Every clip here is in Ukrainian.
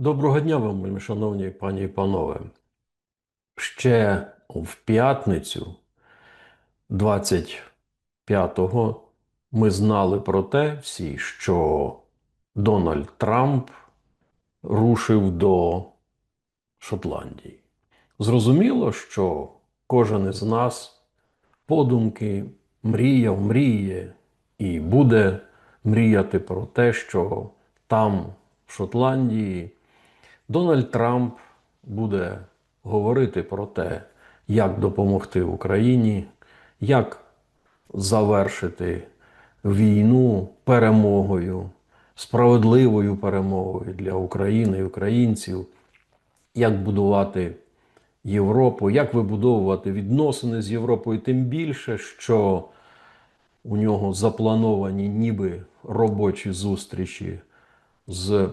Доброго дня вам, шановні пані і панове. Ще в п'ятницю, 25-го, ми знали про те всі, що Дональд Трамп рушив до Шотландії. Зрозуміло, що кожен із нас подумки мріяв, мріє і буде мріяти про те, що там, в Шотландії, Дональд Трамп буде говорити про те, як допомогти Україні, як завершити війну перемогою, справедливою перемогою для України і українців, як будувати Європу, як вибудовувати відносини з Європою, тим більше, що у нього заплановані ніби робочі зустрічі з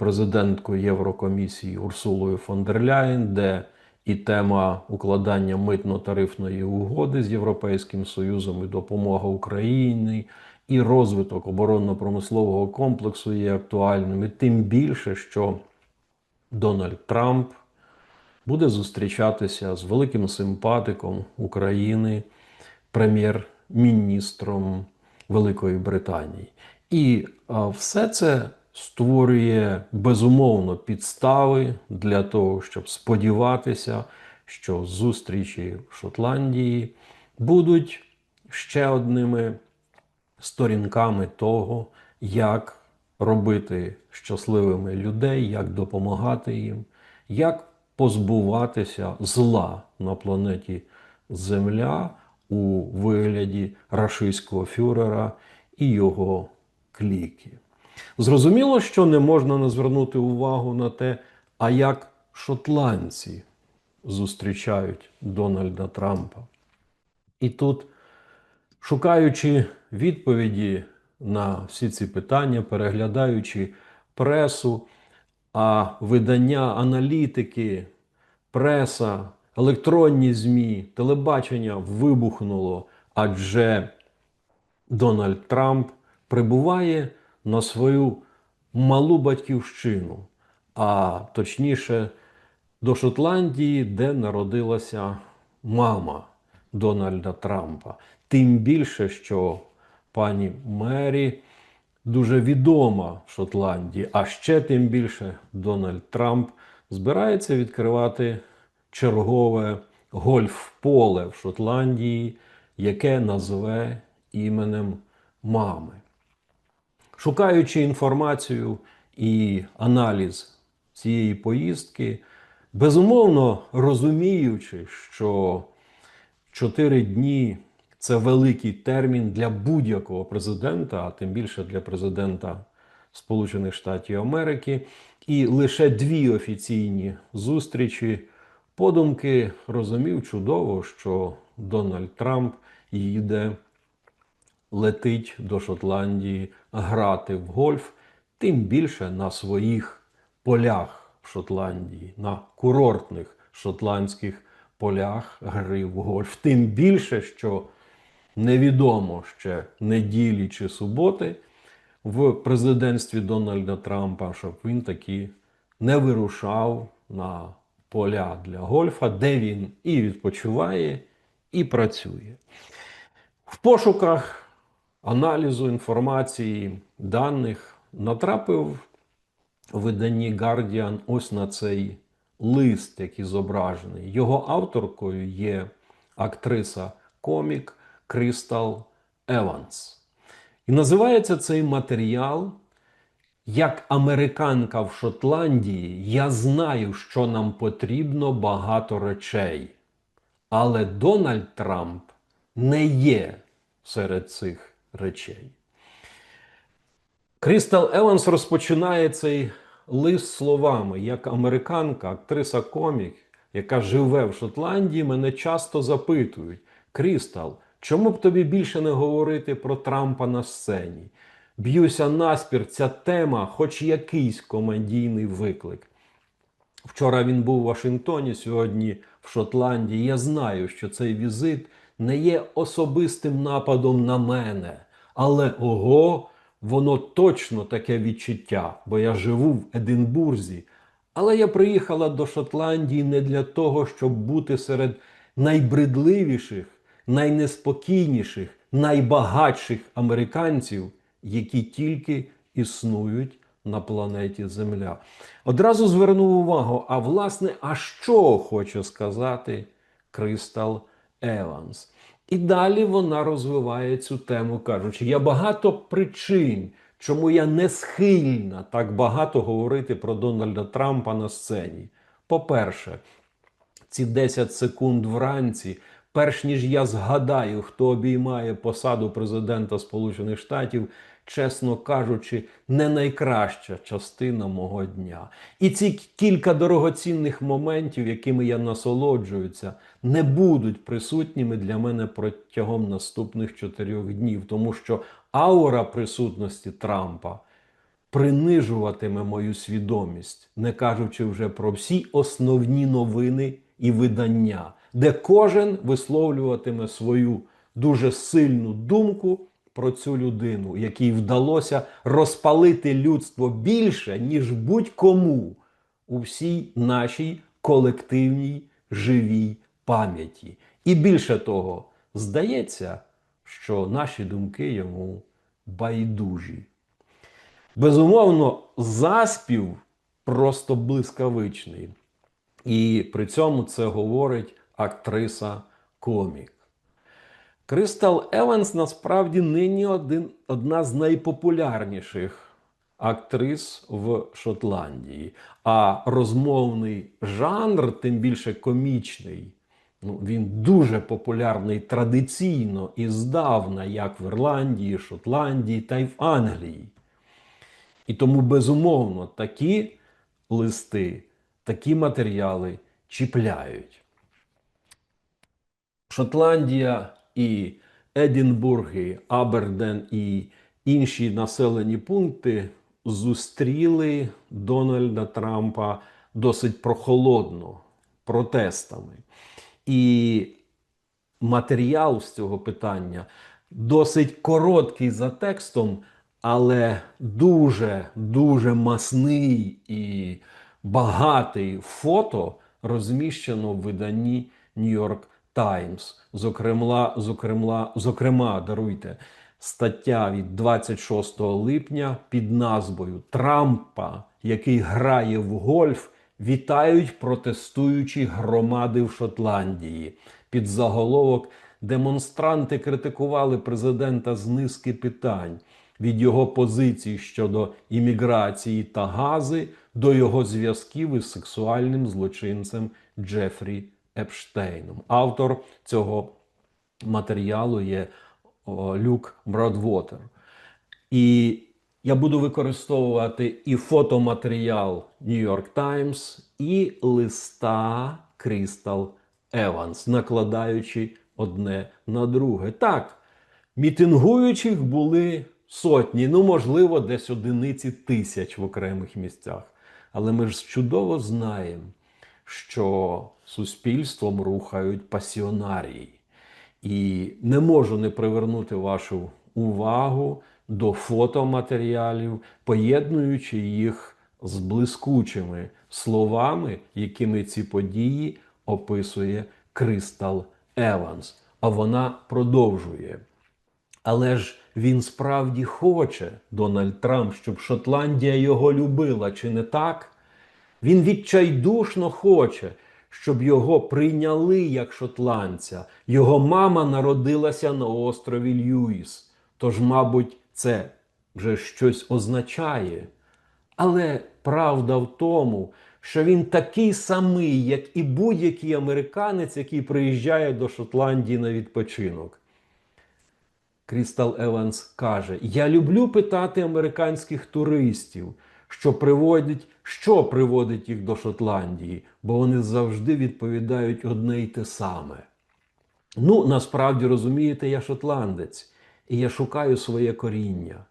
президенткою Єврокомісії Урсулою фон дер Ляєн, де і тема укладання митно-тарифної угоди з Європейським Союзом, і допомога Україні, і розвиток оборонно-промислового комплексу є актуальними. Тим більше, що Дональд Трамп буде зустрічатися з великим симпатиком України, прем'єр-міністром Великої Британії. І все це створює безумовно підстави для того, щоб сподіватися, що зустрічі в Шотландії будуть ще одними сторінками того, як робити щасливими людей, як допомагати їм, як позбуватися зла на планеті Земля у вигляді рашистського фюрера і його кліки. Зрозуміло, що не можна не звернути увагу на те, а як шотландці зустрічають Дональда Трампа. І тут, шукаючи відповіді на всі ці питання, переглядаючи пресу, а видання аналітики, преса, електронні ЗМІ, телебачення вибухнуло, адже Дональд Трамп прибуває на свою малу батьківщину, а точніше до Шотландії, де народилася мама Дональда Трампа. Тим більше, що пані Мері дуже відома в Шотландії, а ще тим більше Дональд Трамп збирається відкривати чергове гольф-поле в Шотландії, яке назве іменем мами. Шукаючи інформацію і аналіз цієї поїздки, безумовно розуміючи, що 4 дні це великий термін для будь-якого президента, а тим більше для президента Сполучених Штатів Америки, і лише дві офіційні зустрічі. Подумки розумів чудово, що Дональд Трамп їде летить до Шотландії грати в гольф, тим більше на своїх полях в Шотландії, на курортних шотландських полях гри в гольф. Тим більше, що невідомо ще неділі чи суботи в президентстві Дональда Трампа, щоб він таки не вирушав на поля для гольфа, де він і відпочиває, і працює. В пошуках аналізу інформації, даних натрапив у виданні Guardian ось на цей лист, який зображений. Його авторкою є актриса комік Крістал Еванс. І називається цей матеріал. Як американка в Шотландії, я знаю, що нам потрібно багато речей. Але Дональд Трамп не є серед цих речей. Крістал Еванс розпочинає цей лист словами: як американка, актриса комік, яка живе в Шотландії, мене часто запитують: Крістал, чому б тобі більше не говорити про Трампа на сцені? Б'юся наспір, ця тема, хоч якийсь комедійний виклик. Вчора він був у Вашингтоні, сьогодні в Шотландії. Я знаю, що цей візит не є особистим нападом на мене. Але ого, воно точно таке відчуття, бо я живу в Единбурзі, Але я приїхала до Шотландії не для того, щоб бути серед найбридливіших, найнеспокійніших, найбагатших американців, які тільки існують на планеті Земля. Одразу звернув увагу, а власне, а що хоче сказати Кристал Еванс? І далі вона розвиває цю тему, кажучи, є багато причин, чому я не схильна так багато говорити про Дональда Трампа на сцені. По-перше, ці 10 секунд вранці, перш ніж я згадаю, хто обіймає посаду президента Сполучених Штатів, чесно кажучи, не найкраща частина мого дня. І ці кілька дорогоцінних моментів, якими я насолоджуюся, не будуть присутніми для мене протягом наступних чотирьох днів, тому що аура присутності Трампа принижуватиме мою свідомість, не кажучи вже про всі основні новини і видання, де кожен висловлюватиме свою дуже сильну думку про цю людину, якій вдалося розпалити людство більше, ніж будь-кому у всій нашій колективній живій пам'яті. І більше того, здається, що наші думки йому байдужі. Безумовно, заспів просто блискавичний. І при цьому це говорить актриса комік. Кристал Еванс насправді нині один, одна з найпопулярніших актрис в Шотландії. А розмовний жанр, тим більше комічний, ну, він дуже популярний традиційно і здавна, як в Ірландії, Шотландії та й в Англії. І тому, безумовно, такі листи, такі матеріали чіпляють. Шотландія і Едінбург, і Аберден і інші населені пункти зустріли Дональда Трампа досить прохолодно протестами. І матеріал з цього питання досить короткий за текстом, але дуже дуже масний і багатий фото розміщено в виданні New Times. Зокрема, зокрема, зокрема, даруйте стаття від 26 липня під назвою Трампа, який грає в гольф, вітають протестуючі громади в Шотландії. Під заголовок демонстранти критикували президента з низки питань від його позицій щодо імміграції та гази до його зв'язків із сексуальним злочинцем Джефрі Епштейном. Автор цього матеріалу є Люк Бродвотер. І я буду використовувати і фотоматеріал York Times, і листа Крістал Еванс, накладаючи одне на друге. Так, мітингуючих були сотні, ну, можливо, десь одиниці тисяч в окремих місцях. Але ми ж чудово знаємо, що суспільством рухають пасіонарії. І не можу не привернути вашу увагу до фотоматеріалів, поєднуючи їх з блискучими словами, якими ці події описує Кристал Еванс. А вона продовжує. Але ж він справді хоче, Дональд Трамп, щоб Шотландія його любила, чи не так? Він відчайдушно хоче, щоб його прийняли як шотландця. Його мама народилася на острові Льюіс. Тож, мабуть, це вже щось означає. Але правда в тому, що він такий самий, як і будь-який американець, який приїжджає до Шотландії на відпочинок. Крістал Еванс каже: Я люблю питати американських туристів, що приводить, що приводить їх до Шотландії, бо вони завжди відповідають одне й те саме. Ну, насправді розумієте, я шотландець, і я шукаю своє коріння.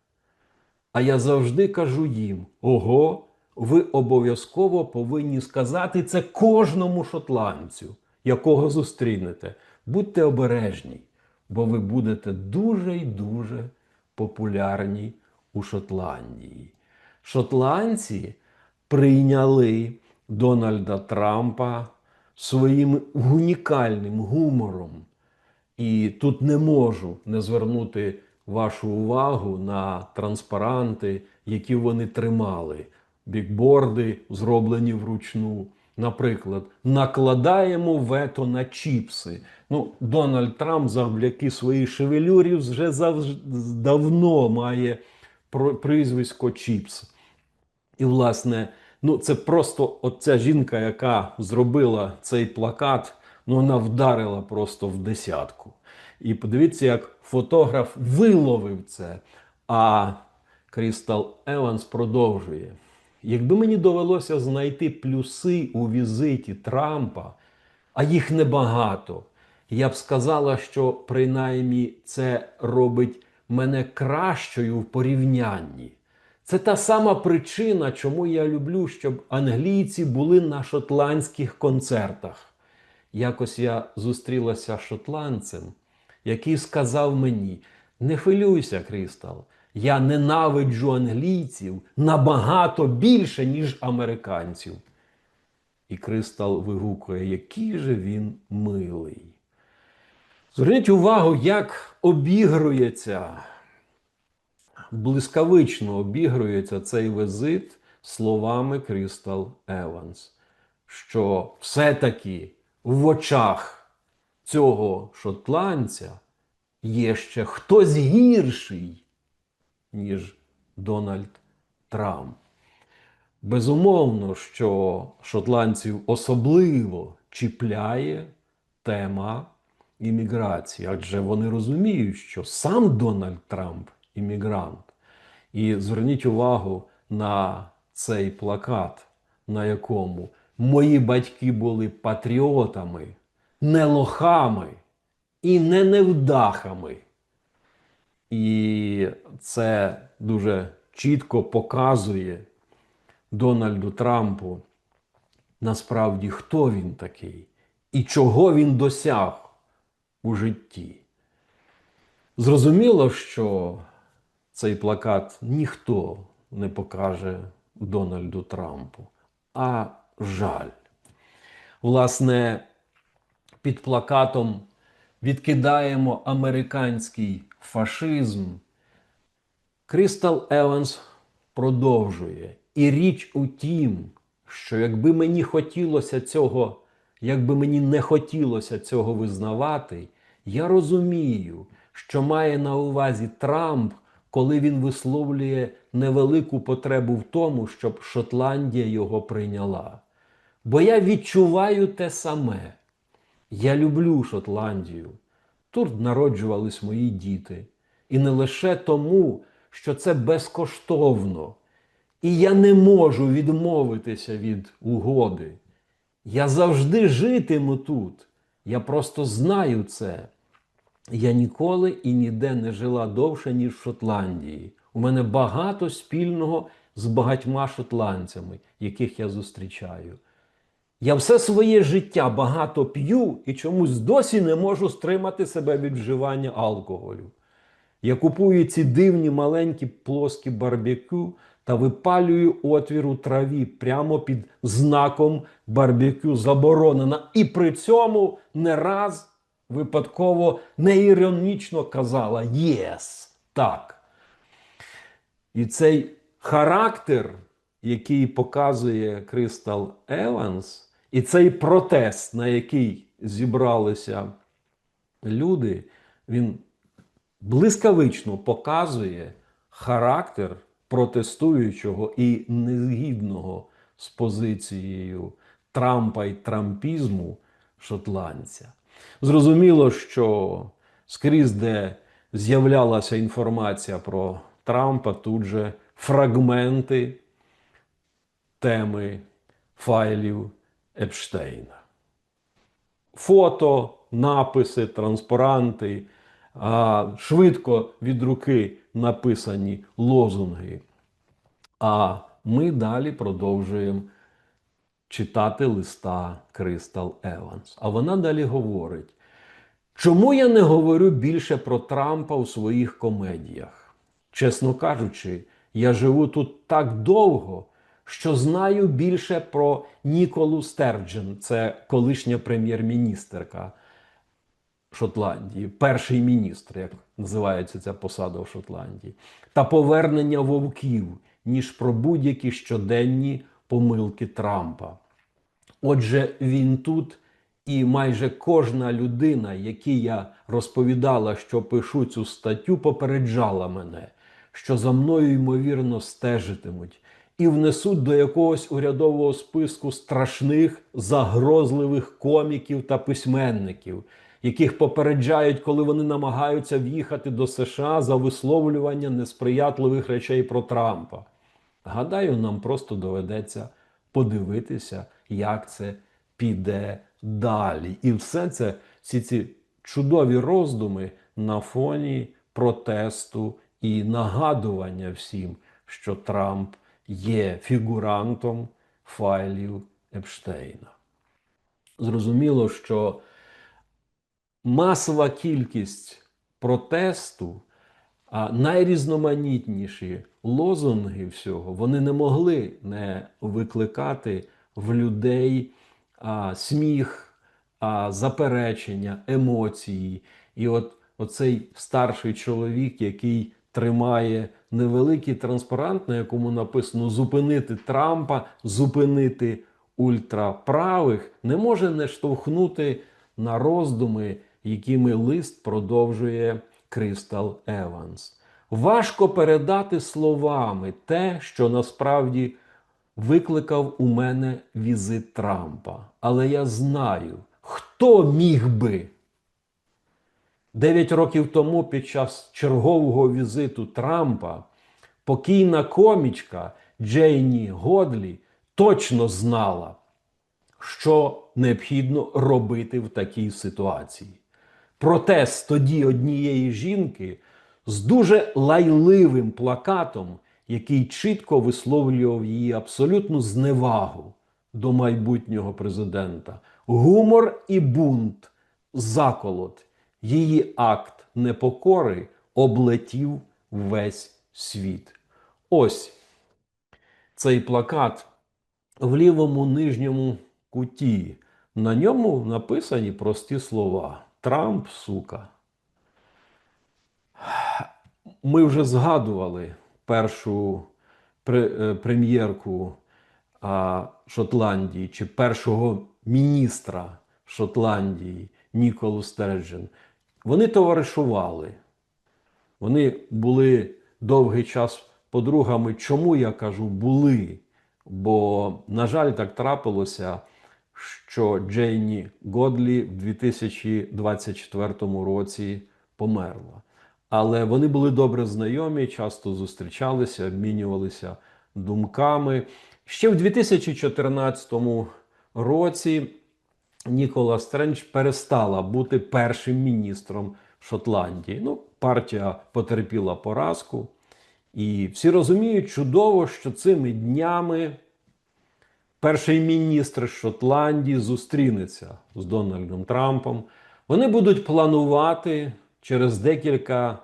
А я завжди кажу їм: ого, ви обов'язково повинні сказати це кожному шотландцю, якого зустрінете. Будьте обережні, бо ви будете дуже й дуже популярні у Шотландії. Шотландці прийняли Дональда Трампа своїм унікальним гумором. І тут не можу не звернути вашу увагу на транспаранти, які вони тримали. Бікборди, зроблені вручну. Наприклад, накладаємо вето на чіпси. Ну, Дональд Трамп завдяки своїй шевелюрі вже завж... давно має прізвисько Чіпс. І, власне, ну це просто оця жінка, яка зробила цей плакат, ну вона вдарила просто в десятку. І подивіться, як фотограф виловив це. А Крістал Еванс продовжує. Якби мені довелося знайти плюси у візиті Трампа, а їх небагато, я б сказала, що принаймні це робить мене кращою в порівнянні. Це та сама причина, чому я люблю, щоб англійці були на шотландських концертах. Якось я зустрілася з шотландцем, який сказав мені: не хвилюйся, Крістал, я ненавиджу англійців набагато більше, ніж американців. І Кристал вигукує, який же він милий. Зверніть увагу, як обігрується блискавично обігрується цей визит словами Крістал Еванс, що все-таки в очах цього шотландця є ще хтось гірший, ніж Дональд Трамп. Безумовно, що шотландців особливо чіпляє тема імміграції, адже вони розуміють, що сам Дональд Трамп іммігрант. І зверніть увагу на цей плакат, на якому мої батьки були патріотами, не лохами і не невдахами. І це дуже чітко показує Дональду Трампу насправді, хто він такий і чого він досяг у житті. Зрозуміло, що цей плакат ніхто не покаже Дональду Трампу, а жаль. Власне, під плакатом відкидаємо американський фашизм. Крістал Еванс продовжує. І річ у тім, що якби мені хотілося цього, якби мені не хотілося цього визнавати, я розумію, що має на увазі Трамп, коли він висловлює невелику потребу в тому, щоб Шотландія його прийняла. Бо я відчуваю те саме. Я люблю Шотландію. Тут народжувались мої діти. І не лише тому, що це безкоштовно. І я не можу відмовитися від угоди. Я завжди житиму тут. Я просто знаю це. Я ніколи і ніде не жила довше, ніж в Шотландії. У мене багато спільного з багатьма шотландцями, яких я зустрічаю. Я все своє життя багато п'ю і чомусь досі не можу стримати себе від вживання алкоголю. Я купую ці дивні маленькі плоскі барбекю та випалюю отвір у траві прямо під знаком барбекю заборонена. І при цьому не раз випадково неіронічно казала єс, так. І цей характер, який показує Кристал Еванс, і цей протест, на який зібралися люди, він блискавично показує характер протестуючого і незгідного з позицією Трампа і трампізму шотландця. Зрозуміло, що скрізь, де з'являлася інформація про Трампа, тут же фрагменти теми файлів Епштейна. Фото, написи, транспаранти, швидко від руки написані лозунги. А ми далі продовжуємо читати листа Кристал Еванс. А вона далі говорить: чому я не говорю більше про Трампа у своїх комедіях? Чесно кажучи, я живу тут так довго, що знаю більше про Ніколу Стерджен, це колишня прем'єр-міністерка Шотландії, перший міністр, як називається ця посада в Шотландії, та повернення вовків, ніж про будь-які щоденні помилки Трампа. Отже, він тут, і майже кожна людина, якій я розповідала, що пишу цю статтю, попереджала мене, що за мною ймовірно стежитимуть і внесуть до якогось урядового списку страшних загрозливих коміків та письменників, яких попереджають, коли вони намагаються в'їхати до США за висловлювання несприятливих речей про Трампа. Гадаю, нам просто доведеться подивитися, як це піде далі. І все це, всі ці чудові роздуми на фоні протесту і нагадування всім, що Трамп є фігурантом файлів Епштейна. Зрозуміло, що масова кількість протесту, а найрізноманітніші лозунги всього, вони не могли не викликати в людей а, сміх, а, заперечення, емоції. І от оцей старший чоловік, який тримає невеликий транспарант, на якому написано зупинити Трампа, зупинити ультраправих, не може не штовхнути на роздуми, якими лист продовжує Кристал Еванс. Важко передати словами те, що насправді викликав у мене візит Трампа. Але я знаю, хто міг би. Дев'ять років тому, під час чергового візиту Трампа, покійна комічка Джейні Годлі точно знала, що необхідно робити в такій ситуації. Протест тоді однієї жінки з дуже лайливим плакатом, який чітко висловлював її абсолютну зневагу до майбутнього президента, гумор і бунт, заколот, її акт непокори облетів весь світ. Ось цей плакат в лівому нижньому куті. На ньому написані прості слова. Трамп, сука. Ми вже згадували першу е, прем'єрку Шотландії чи першого міністра Шотландії Ніколу Стерджен. Вони товаришували. Вони були довгий час подругами. Чому я кажу були? Бо, на жаль, так трапилося, що Джейні Годлі в 2024 році померла. Але вони були добре знайомі, часто зустрічалися, обмінювалися думками. Ще в 2014 році Нікола Стрендж перестала бути першим міністром Шотландії. Ну, партія потерпіла поразку. І всі розуміють чудово, що цими днями перший міністр Шотландії зустрінеться з Дональдом Трампом. Вони будуть планувати через декілька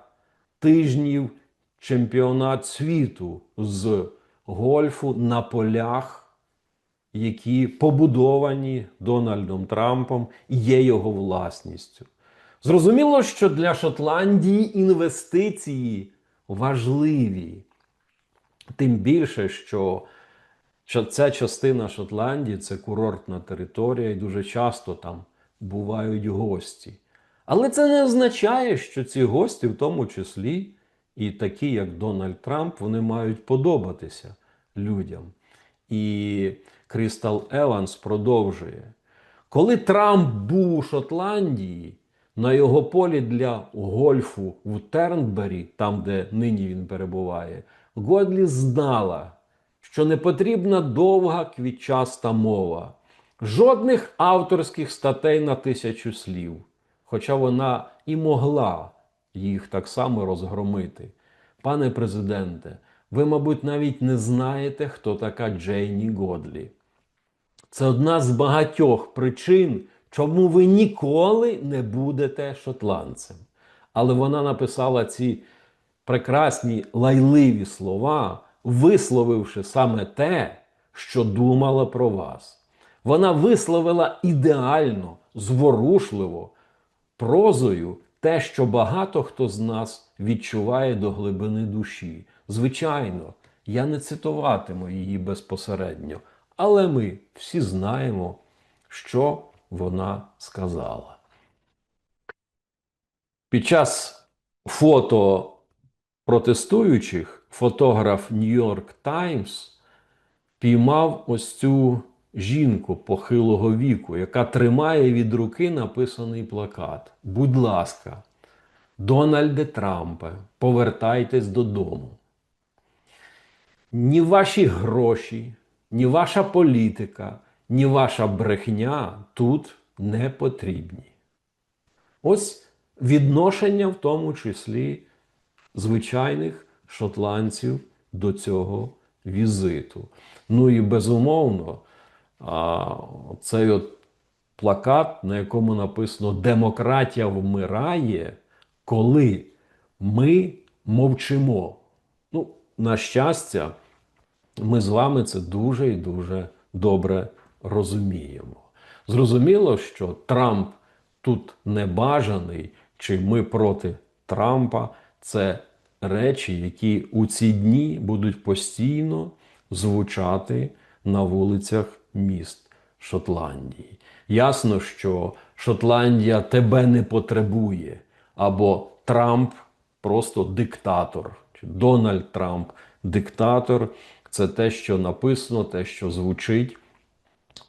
тижнів чемпіонат світу з гольфу на полях, які побудовані Дональдом Трампом і є його власністю. Зрозуміло, що для Шотландії інвестиції важливі. Тим більше, що що ця частина Шотландії це курортна територія, і дуже часто там бувають гості. Але це не означає, що ці гості, в тому числі і такі, як Дональд Трамп, вони мають подобатися людям. І Крістал Еванс продовжує. Коли Трамп був у Шотландії, на його полі для гольфу в Тернбері, там, де нині він перебуває, Годлі знала, що не потрібна довга квітчаста мова, жодних авторських статей на тисячу слів, хоча вона і могла їх так само розгромити. Пане президенте, ви, мабуть, навіть не знаєте, хто така Джейні Годлі. Це одна з багатьох причин, чому ви ніколи не будете шотландцем. Але вона написала ці прекрасні лайливі слова, висловивши саме те, що думала про вас. Вона висловила ідеально, зворушливо, прозою те, що багато хто з нас відчуває до глибини душі. Звичайно, я не цитуватиму її безпосередньо, але ми всі знаємо, що вона сказала. Під час фото протестуючих фотограф Нью-Йорк Таймс піймав ось цю жінку похилого віку, яка тримає від руки написаний плакат. Будь ласка, Дональде Трампе, повертайтесь додому. Ні ваші гроші, ні ваша політика, ні ваша брехня тут не потрібні. Ось відношення, в тому числі звичайних шотландців до цього візиту. Ну і безумовно, цей от плакат, на якому написано Демократія вмирає, коли ми мовчимо. Ну, на щастя, ми з вами це дуже і дуже добре розуміємо. Зрозуміло, що Трамп тут не бажаний, чи ми проти Трампа. Це речі, які у ці дні будуть постійно звучати на вулицях міст Шотландії. Ясно, що Шотландія тебе не потребує, або Трамп просто диктатор, чи Дональд Трамп диктатор. Це те, що написано, те, що звучить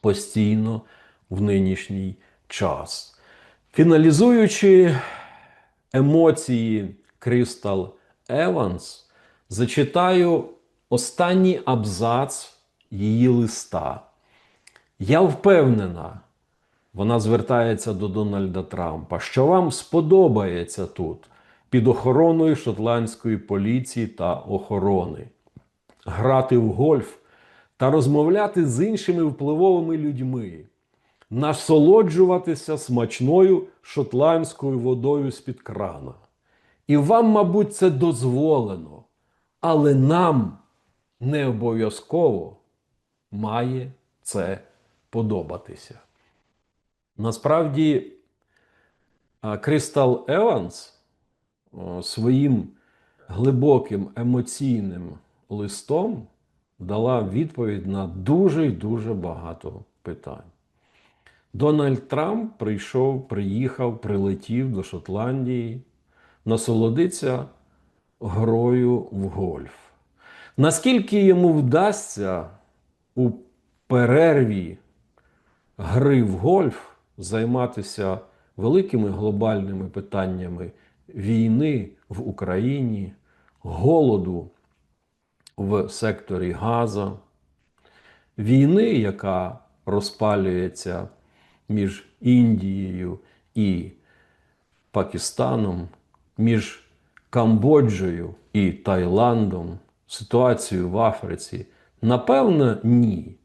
постійно в нинішній час. Фіналізуючи емоції Крістал Еванс, зачитаю останній абзац її листа. Я впевнена, вона звертається до Дональда Трампа, що вам сподобається тут під охороною шотландської поліції та охорони, грати в гольф та розмовляти з іншими впливовими людьми, насолоджуватися смачною шотландською водою з-під крана. І вам, мабуть, це дозволено, але нам не обов'язково має це подобатися. Насправді, Крістал Еванс своїм глибоким емоційним листом дала відповідь на дуже і дуже багато питань. Дональд Трамп прийшов, приїхав, прилетів до Шотландії, насолодиться грою в гольф. Наскільки йому вдасться у перерві гри в гольф займатися великими глобальними питаннями війни в Україні, голоду в секторі Газа, війни, яка розпалюється між Індією і Пакистаном, між Камбоджею і Таїландом, ситуацією в Африці? Напевно, ні.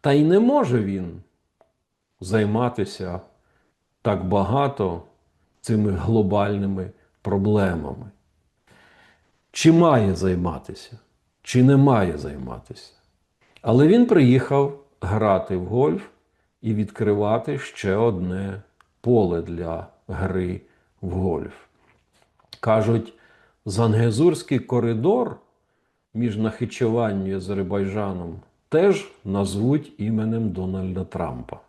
Та й не може він займатися так багато цими глобальними проблемами. Чи має займатися, чи не має займатися. Але він приїхав грати в гольф і відкривати ще одне поле для гри в гольф. Кажуть, Зангезурський коридор між Нахичеванню і Азербайджаном теж назвуть іменем Дональда Трампа.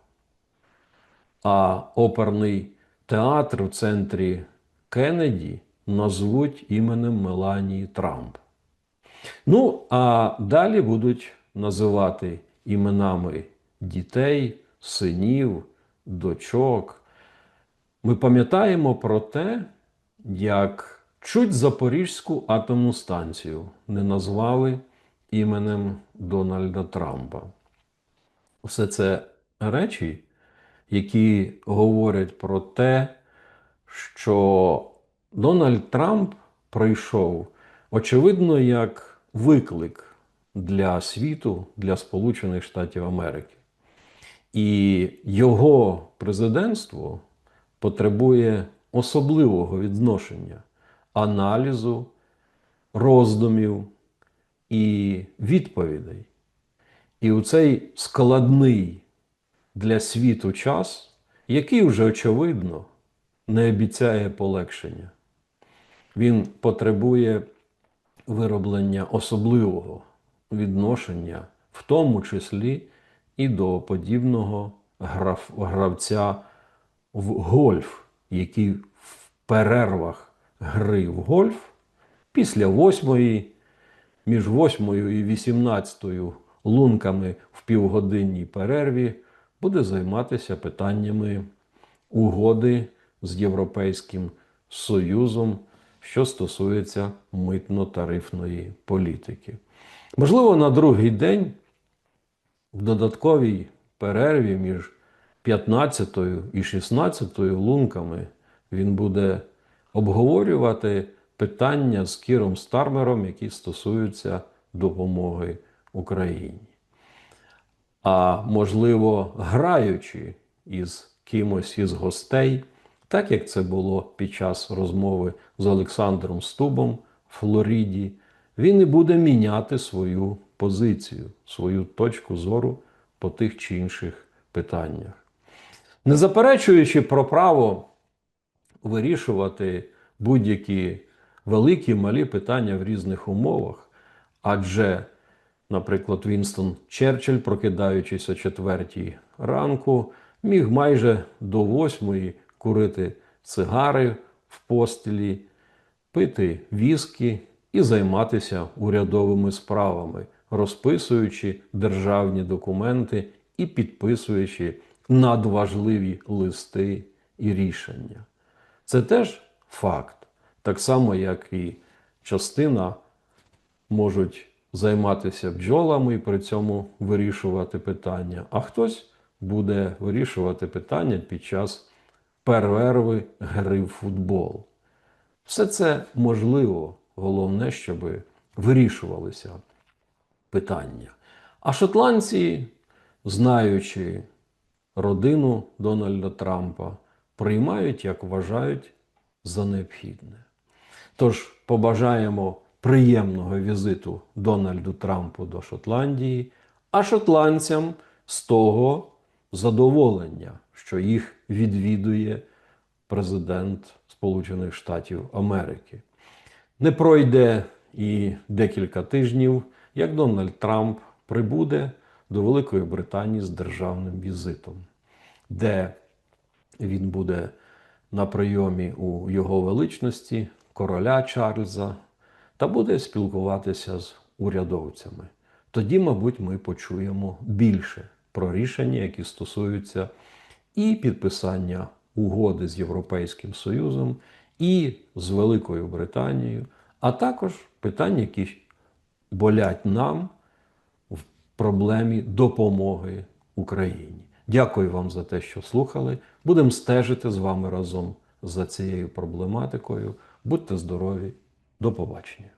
А оперний театр в центрі Кеннеді назвуть іменем Меланії Трамп. Ну, а далі будуть називати іменами дітей, синів, дочок. Ми пам'ятаємо про те, як чуть Запорізьку атомну станцію не назвали іменем Дональда Трампа. Все це речі, які говорять про те, що Дональд Трамп прийшов, очевидно, як виклик для світу, для Сполучених Штатів Америки. І його президентство потребує особливого відношення, аналізу, роздумів і відповідей. І у цей складний для світу час, який вже очевидно не обіцяє полегшення. Він потребує вироблення особливого відношення, в тому числі і до подібного гравця в гольф, який в перервах гри в гольф після восьмої, між восьмою і вісімнадцятою лунками в півгодинній перерві буде займатися питаннями угоди з Європейським Союзом, що стосується митно-тарифної політики. Можливо, на другий день в додатковій перерві між 15 і 16 лунками він буде обговорювати питання з Кіром Стармером, які стосуються допомоги Україні. А можливо, граючи із кимось із гостей, так як це було під час розмови з Олександром Стубом в Флориді, він і буде міняти свою позицію, свою точку зору по тих чи інших питаннях. Не заперечуючи про право вирішувати будь-які великі малі питання в різних умовах, адже, наприклад, Вінстон Черчилль, прокидаючись о четвертій ранку, міг майже до восьмої курити цигари в постелі, пити віскі і займатися урядовими справами, розписуючи державні документи і підписуючи надважливі листи і рішення. Це теж факт, так само, як і частина можуть займатися бджолами і при цьому вирішувати питання, а хтось буде вирішувати питання під час перерви гри в футбол. Все це можливо, головне, щоб вирішувалися питання. А шотландці, знаючи родину Дональда Трампа, приймають, як вважають, за необхідне. Тож побажаємо приємного візиту Дональду Трампу до Шотландії, а шотландцям з того задоволення, що їх відвідує президент Сполучених Штатів Америки. Не пройде і декілька тижнів, як Дональд Трамп прибуде до Великої Британії з державним візитом, де він буде на прийомі у його величності короля Чарльза та буде спілкуватися з урядовцями. Тоді, мабуть, ми почуємо більше про рішення, які стосуються і підписання угоди з Європейським Союзом, і з Великою Британією, а також питання, які болять нам проблемі допомоги Україні. Дякую вам за те, що слухали. Будемо стежити з вами разом за цією проблематикою. Будьте здорові, до побачення.